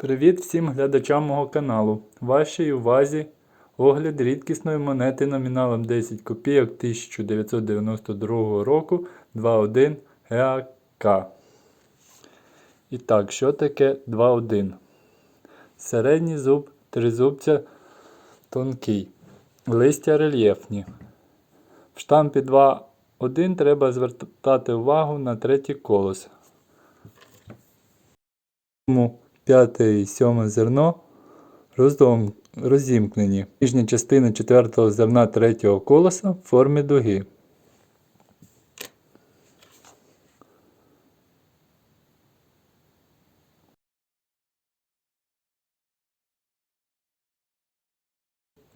Привіт всім глядачам мого каналу. Вашій увазі огляд рідкісної монети номіналом 10 копійок 1992 року 2.1 ГАК. І так, що таке 2.1? Середній зуб тризубця тонкий. Листя рельєфні. В штампі 2.1 треба звертати увагу на третій колос. П'яте і сьоме зерно роздом, розімкнені. Нижня частина четвертого зерна третього колоса в формі дуги.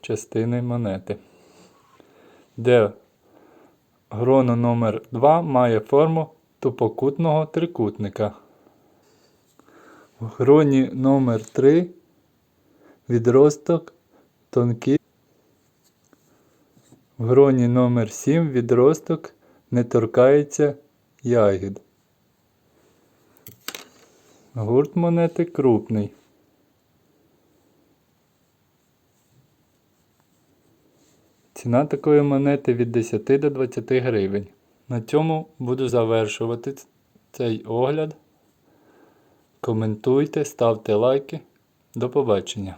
Частини монети. Де гроно номер 2 має форму тупокутного трикутника. В гроні номер 3 відросток тонкий. В гроні номер 7 відросток не торкається ягід. Гурт монети крупний. Ціна такої монети від 10 до 20 гривень. На цьому буду завершувати цей огляд. Коментуйте, ставте лайки. До побачення.